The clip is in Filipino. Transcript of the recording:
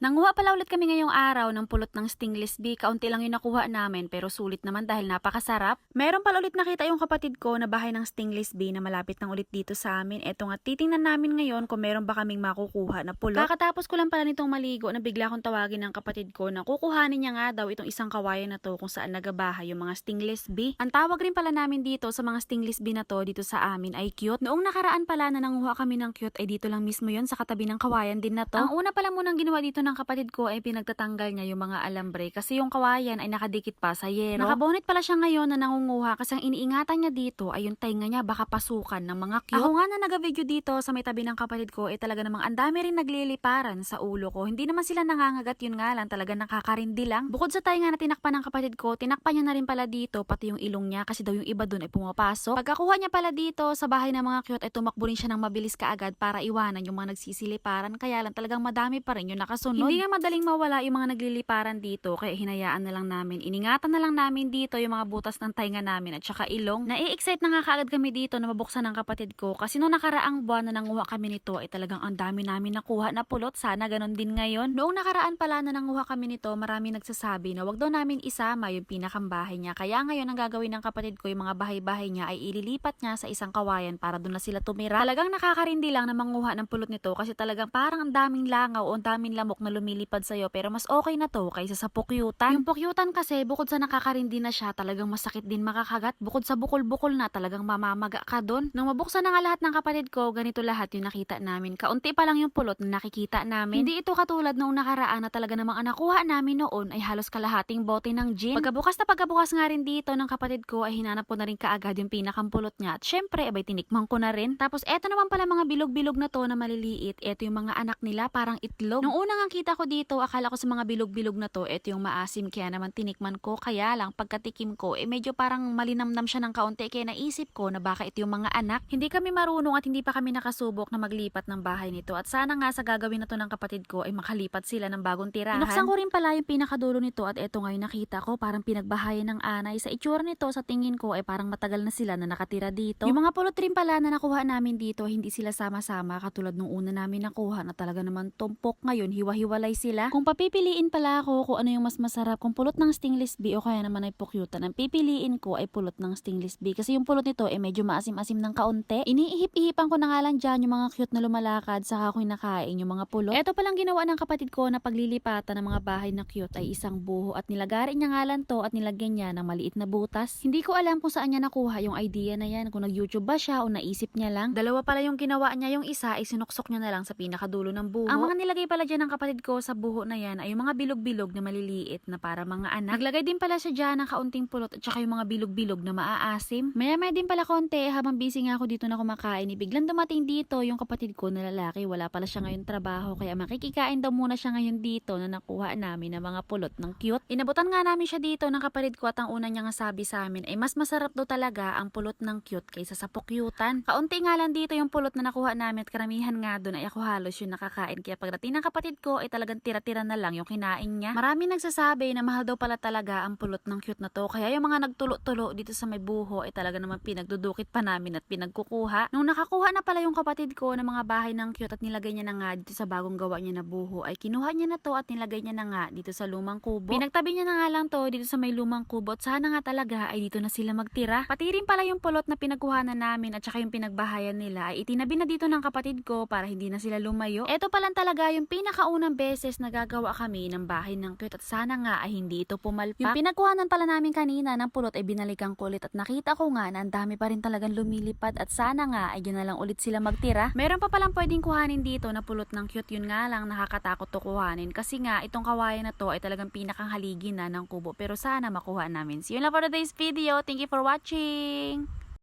Nanguha pala ulit kami ngayong araw ng pulot ng stingless bee. Kaunti lang yung nakuha namin pero sulit naman dahil napakasarap. Meron pala ulit nakita yung kapatid ko na bahay ng stingless bee na malapit lang ulit dito sa amin. Eto nga, titingnan namin ngayon kung meron ba kaming makukuha na pulot. Kakatapos ko lang pala nitong maligo na bigla akong tawagin ng kapatid ko na kukuhanin niya nga daw itong isang kawayan na to kung saan nagabahay yung mga stingless bee. Ang tawag rin pala namin dito sa mga stingless bee na to dito sa amin ay cute. Noong nakaraan pala na nanguha kami ng cute ay dito lang mismo yon sa katabi ng kawayan din na to. Ang una pala munang ginawa dito ng kapatid ko ay pinagtatanggal niya yung mga alambre kasi yung kawayan ay nakadikit pa sa yero. Nakabonit pala siya ngayon na nangunguha kasi ang iniingatan niya dito ay yung tainga niya baka pasukan ng mga cute. Ako nga na naga-video dito sa may tabi ng kapatid ko ay talaga namang ang dami rin nagliliparan sa ulo ko. Hindi naman sila nangangagat yun nga lang talaga nakakarindi lang. Bukod sa tainga na tinakpan ng kapatid ko, tinakpan niya na rin pala dito pati yung ilong niya kasi daw yung iba dun ay pumapasok. Pagkakuha niya pala dito sa bahay ng mga cute ay tumakbo rin siya ng mabilis kaagad para iwanan yung mga nagsisiliparan kaya lang talagang madami pa rin yung nakasunod. Hindi nga madaling mawala yung mga nagliliparan dito kaya hinayaan na lang namin. Iningatan na lang namin dito yung mga butas ng tainga namin at saka ilong. Nai-excite na nga kaagad kami dito na mabuksan ng kapatid ko kasi noong nakaraang buwan na nanguha kami nito ay talagang ang dami namin nakuha na pulot. Sana ganon din ngayon. Noong nakaraan pala na nanguha kami nito marami nagsasabi na wag daw namin isama yung pinakambahay niya. Kaya ngayon ang gagawin ng kapatid ko yung mga bahay-bahay niya ay ililipat niya sa isang kawayan para doon na sila tumira. Talagang nakakarindi lang na manguha ng pulot nito kasi talagang parang ang daming langaw o ang daming lamok na lumilipad sa'yo pero mas okay na to kaysa sa pukyutan. Yung pukyutan kasi bukod sa nakakarindi na siya talagang masakit din makakagat. Bukod sa bukol-bukol na talagang mamamaga ka doon. Nang mabuksan na nga lahat ng kapatid ko, ganito lahat yung nakita namin. Kaunti pa lang yung pulot na nakikita namin. Hindi ito katulad noong nakaraan na talaga namang ang nakuha namin noon ay halos kalahating bote ng gin. Pagkabukas na pagkabukas nga rin dito ng kapatid ko ay hinanap ko na rin kaagad yung pinakampulot niya. At syempre, abay tinikman ko na rin. Tapos eto naman pala mga bilog-bilog na to na maliliit. Eto yung mga anak nila parang itlog. Nung unang ang kita ko dito, akala ko sa mga bilog-bilog na to, eto yung maasim kaya naman tinikman ko. Kaya lang pagkatikim ko, eh medyo parang malinamnam siya ng kaunti kaya naisip ko na baka ito yung mga anak. Hindi kami marunong at hindi pa kami nakasubok na maglipat ng bahay nito. At sana nga sa gagawin na to ng kapatid ko ay makalipat sila ng bagong tirahan. Binuksan ko rin pala yung pinakadulo nito at eto nga yung nakita ko parang pinagbahayan ng anay. Sa itsura nito sa tingin ko ay parang matagal na sila na nakatira dito. Yung mga pulot rin pala na nakuha namin dito hindi sila sama-sama katulad nung una namin nakuha na talaga naman tumpok ngayon hiwa-hiwalay sila. Kung papipiliin pala ako kung ano yung mas masarap kung pulot ng stingless bee o kaya naman ay pukyutan ang pipiliin ko ay pulot ng stingless bee kasi yung pulot nito ay medyo maasim-asim ng kaunti. Iniihip-ihipan ko na nga lang dyan yung mga cute na lumalakad saka ko nakain yung mga pulot. Ito palang ginawa ng kapatid ko na paglilipatan ng mga bahay na cute ay isang buho at nilagarin niya nga lang to at nilagyan niya ng maliit na butas. Hindi ko alam kung saan niya nakuha yung idea na yan kung nag-YouTube ba siya o naisip niya lang. Dalawa pala yung ginawa niya yung isa ay sinuksok niya na lang sa pinakadulo ng buho. Ang mga nilagay pala dyan ng kapatid ko sa buho na yan ay yung mga bilog-bilog na maliliit na para mga anak. Naglagay din pala siya dyan ng kaunting pulot at saka yung mga bilog-bilog na maaasim. Maya-maya din pala konti habang busy nga ako dito na kumakain. Biglang dumating dito yung kapatid ko na lalaki. Wala pala siya ngayon trabaho kaya makikikain daw muna siya ngayon dito na nakuha namin ng mga pulot ng cute. Inabutan nga namin siya dito ng kapatid ko at ang una niya nga sabi sa amin ay mas masarap daw talaga ang pulot ng cute kaysa sa pukyutan. Kaunti nga lang dito yung pulot na nakuha namin at karamihan nga doon ay ako halos yung nakakain. Kaya pagdating ng kapatid ko ay talagang tira-tira na lang yung kinain niya. Marami nagsasabi na mahal daw pala talaga ang pulot ng cute na to. Kaya yung mga nagtulo-tulo dito sa may buho ay talaga naman pinagdudukit pa namin at pinagkukuha. Nung nakakuha na pala yung kapatid ko ng mga bahay ng cute at nilagay niya na nga dito sa bagong gawa niya na buho ay kinuha niya na to at nilagay niya na nga dito sa lumang kubo. Pinagtabi niya na nga lang to dito sa may lumang kubo at sana nga talaga ay dito na sila magtira. Pati rin pala yung pulot na pinagkuhanan namin at saka yung pinagbahayan nila ay itinabi na dito ng kapatid ko para hindi na sila lumayo. Ito pa lang talaga yung pinakaunang beses na gagawa kami ng bahay ng cute at sana nga ay hindi ito pumalpak. Yung pinagkuhanan pala namin kanina ng pulot ay binalikan ko ulit at nakita ko nga na ang dami pa rin talagang lumilipad at sana nga ay yun na lang ulit sila magtira. Meron pa palang pwedeng kuhanin dito na pulot ng cute yun nga lang nakakatakot to kuhanin kasi nga itong kawayan na to ay talagang pinakang haligi na ng kubo pero sana makuha namin. See you na for today's video. Thank you for watching!